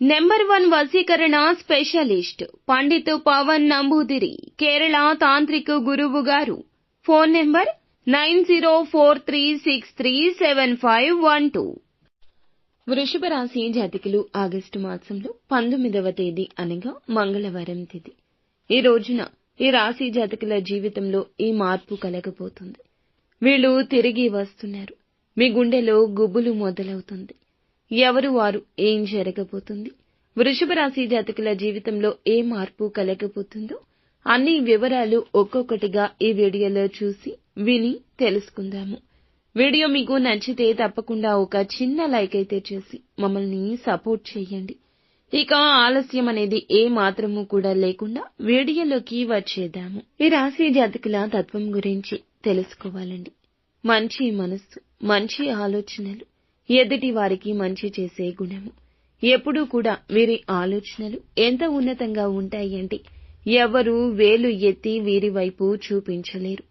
Number one వసీకరణ specialist Pandit Pavan Namboodiri Kerala తాంత్రిక గురువు గారు. Phone number nine zero four three six three seven five one two. వృషభ రాశి జాతికులు ఆగస్టు మాసంలో పంతొమ్మిదవ తేదీ అనగా మంగళవారం తేదీ. ఈ రోజున ఈ రాశి జాతకుల జీవితంలో ఈ మార్పు కలగబోతుంది. వీళ్ళు తిరిగి వస్తున్నారు. మీ గుండెలో గుబులు మొదలవుతుంది. ఎవరు వారు ఏం జరగబోతుంది? వృషభ రాశి జాతకుల జీవితంలో ఏ మార్పు కలగబోతుందో అన్ని వివరాలు ఒక్కొక్కటిగా ఈ వీడియోలో చూసి విని తెలుసుకుందాము. వీడియో మీకు నచ్చితే తప్పకుండా ఒక చిన్న లైక్ అయితే చేసి మమ్మల్ని సపోర్ట్ చేయండి. ఇక ఆలస్యం అనేది ఏ మాత్రము కూడా లేకుండా వీడియోలోకి వచ్చేద్దాము. ఈ రాశి జాతకుల తత్వం గురించి తెలుసుకోవాలండి. మంచి మనస్సు మంచి ఆలోచనలు ఎదుటి వారికి మంచి చేసే గుణము. ఎప్పుడూ కూడా వీరి ఆలోచనలు ఎంత ఉన్నతంగా ఉంటాయంటే ఎవరు వేలు ఎత్తి వీరి వైపు చూపించలేరు.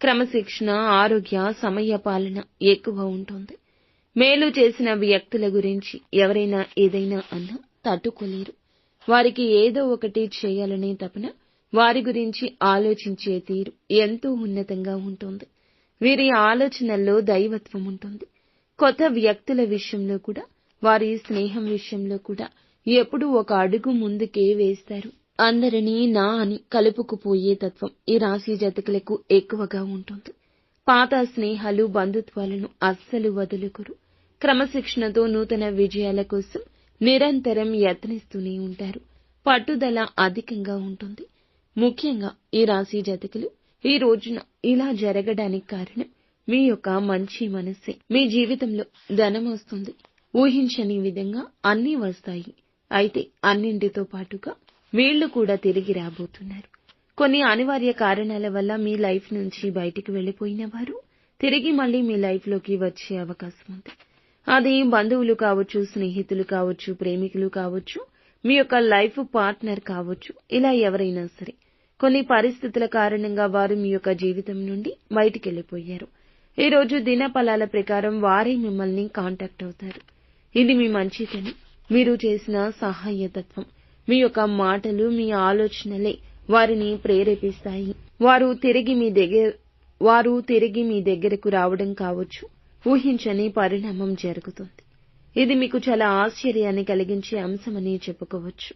క్రమశిక్షణ ఆరోగ్య సమయ పాలన ఎక్కువ ఉంటుంది. మేలు చేసిన వ్యక్తుల గురించి ఎవరైనా ఏదైనా అన్నా తట్టుకోలేరు. వారికి ఏదో ఒకటి చేయాలనే తపన వారి గురించి ఆలోచించే తీరు ఎంతో ఉన్నతంగా ఉంటుంది. వీరి ఆలోచనల్లో దైవత్వం ఉంటుంది. కొత్త వ్యక్తుల విషయంలో కూడా వారి స్నేహం విషయంలో కూడా ఎప్పుడూ ఒక అడుగు ముందుకే వేస్తారు. అందరినీ నా అని కలుపుకుపోయే తత్వం ఈ రాశి జాతకులకు ఎక్కువగా ఉంటుంది. పాత స్నేహాలు బంధుత్వాలను అస్సలు వదులుకురు. క్రమశిక్షణతో నూతన విజయాల కోసం నిరంతరం యత్నిస్తూనే ఉంటారు. పట్టుదల అధికంగా ఉంటుంది. ముఖ్యంగా ఈ రాశి జాతకులు ఈ రోజున ఇలా జరగడానికి కారణం మీ యొక్క మంచి మనస్సే మీ జీవితంలో ధనం వస్తుంది. ఊహించని విధంగా అన్నీ వస్తాయి. అయితే అన్నింటితో పాటుగా వీళ్ళు కూడా తిరిగి రాబోతున్నారు. కొన్ని అనివార్య కారణాల వల్ల మీ లైఫ్ నుంచి బయటికి వెళ్ళిపోయిన వారు తిరిగి మళ్ళీ మీ లైఫ్లోకి వచ్చే అవకాశం ఉంది. అది బంధువులు కావచ్చు స్నేహితులు కావచ్చు ప్రేమికులు కావచ్చు మీ యొక్క లైఫ్ పార్ట్నర్ కావచ్చు ఇలా ఎవరైనా సరే. కొన్ని పరిస్థితుల కారణంగా వారు మీ యొక్క జీవితం నుండి బయటికి వెళ్ళిపోయారు. ఈ రోజు దినఫలాల ప్రకారం వారే మిమ్మల్ని కాంటాక్ట్ అవుతారు. ఇది మీ మంచితనం. మీరు చేసిన సహాయతత్వం. మీ యొక్క మాటలు మీ ఆలోచనలే వారిని ప్రేరేపిస్తాయి. వారు తిరిగి మీ దగ్గర వారు తిరిగి మీ దగ్గరకు రావడం కావచ్చు. ఊహించని పరిణామం జరుగుతుంది. ఇది మీకు చాలా ఆశ్చర్యాన్ని కలిగించే అంశమని చెప్పుకోవచ్చు.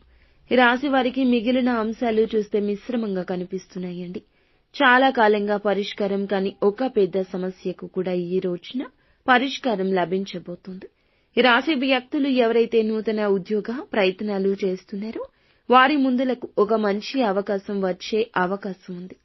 రాశి వారికి మిగిలిన అంశాలు చూస్తే మిశ్రమంగా కనిపిస్తున్నాయండి. చాలా కాలంగా పరిష్కారం కాని ఒక పెద్ద సమస్యకు కూడా ఈ రోజున పరిష్కారం లభించబోతుంది. ఈ రాశి వ్యక్తులు ఎవరైతే నూతన ఉద్యోగ ప్రయత్నాలు చేస్తున్నారో వారి ముందులకు ఒక మంచి అవకాశం వచ్చే అవకాశం ఉంది.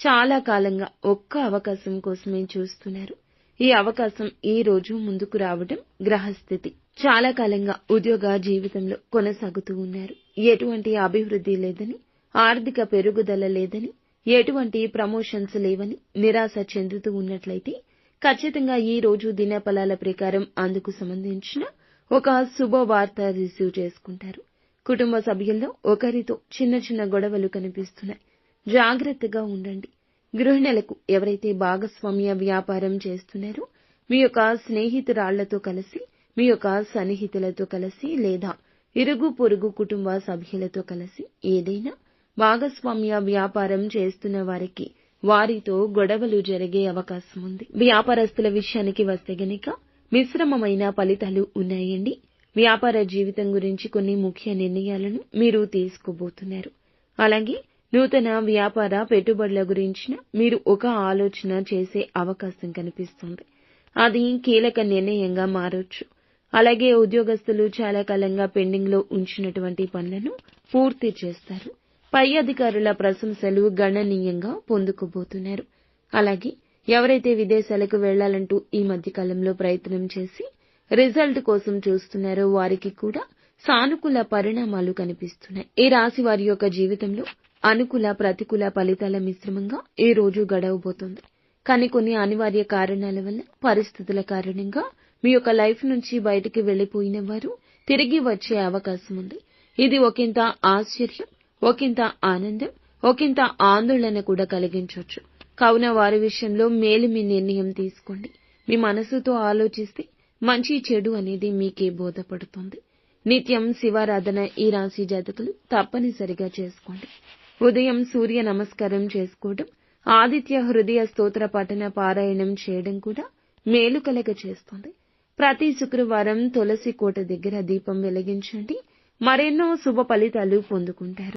చాలా కాలంగా ఒక్క అవకాశం కోసమే చూస్తున్నారు. ఈ అవకాశం ఈ రోజు ముందుకు రావడం గ్రహస్థితి. చాలా కాలంగా ఉద్యోగ జీవితంలో కొనసాగుతూ ఉన్నారు. ఎటువంటి అభివృద్ధి లేదని ఆర్థిక పెరుగుదల లేదని ఎటువంటి ప్రమోషన్స్ లేవని నిరాశ చెందుతూ ఉన్నట్లయితే ఖచ్చితంగా ఈ రోజు దినఫలాల ప్రకారం అందుకు సంబంధించిన ఒక శుభవార్త రిసీవ్ చేసుకుంటారు. కుటుంబ సభ్యుల్లో ఒకరితో చిన్న చిన్న గొడవలు కనిపిస్తున్నాయి. జాగ్రత్తగా ఉండండి. గృహిణులకు ఎవరైతే భాగస్వామ్య వ్యాపారం చేస్తున్నారో మీ యొక్క స్నేహితురాళ్ళతో కలిసి మీ యొక్క సన్నిహితులతో కలిసి లేదా ఇరుగు పొరుగు కుటుంబ సభ్యులతో కలిసి ఏదైనా భాగస్వామ్య వ్యాపారం చేస్తున్న వారికి వారితో గొడవలు జరిగే అవకాశం ఉంది. వ్యాపారస్తుల విషయానికి వస్తే గనుక మిశ్రమమైన ఫలితాలు ఉన్నాయండి. వ్యాపార జీవితం గురించి కొన్ని ముఖ్య నిర్ణయాలను మీరు తీసుకోబోతున్నారు. అలాగే నూతన వ్యాపార పెట్టుబడుల గురించిన మీరు ఒక ఆలోచన చేసే అవకాశం కనిపిస్తుంది. అది కీలక నిర్ణయంగా మారొచ్చు. అలాగే ఉద్యోగస్తులు చాలా కాలంగా పెండింగ్లో ఉంచినటువంటి పనులను పూర్తి చేస్తారు. పై అధికారుల ప్రశంసలు గణనీయంగా పొందుకోబోతున్నారు. అలాగే ఎవరైతే విదేశాలకు వెళ్ళాలంటూ ఈ మధ్య కాలంలో ప్రయత్నం చేసి రిజల్ట్ కోసం చూస్తున్నారో వారికి కూడా సానుకూల పరిణామాలు కనిపిస్తున్నాయి. ఈ రాశి వారి యొక్క జీవితంలో అనుకూల ప్రతికూల ఫలితాల మిశ్రమంగా ఈ రోజు గడవబోతోంది. కానీ కొన్ని అనివార్య కారణాల వల్ల పరిస్థితుల కారణంగా మీ యొక్క లైఫ్ నుంచి బయటికి వెళ్ళిపోయిన వారు తిరిగి వచ్చే అవకాశం ఉంది. ఇది ఒకంత ఆశ్చర్యం ఒకంత ఆనందం ఒకంత ఆందోళన కూడా కలిగించవచ్చు. కావున వారి విషయంలో మేలిమి నిర్ణయం తీసుకోండి. మీ మనసుతో ఆలోచిస్తే మంచి చెడు అనేది మీకే బోధపడుతుంది. నిత్యం శివారాధన ఈ రాశి జాతకులు తప్పనిసరిగా చేసుకోండి. ఉదయం సూర్య నమస్కారం చేసుకోవడం ఆదిత్య హృదయ స్తోత్ర పఠన పారాయణం చేయడం కూడా మేలు కలగ చేస్తుంది. ప్రతి శుక్రవారం తులసి కోట దగ్గర దీపం వెలిగించండి. మరెన్నో శుభ ఫలితాలు పొందుకుంటారు.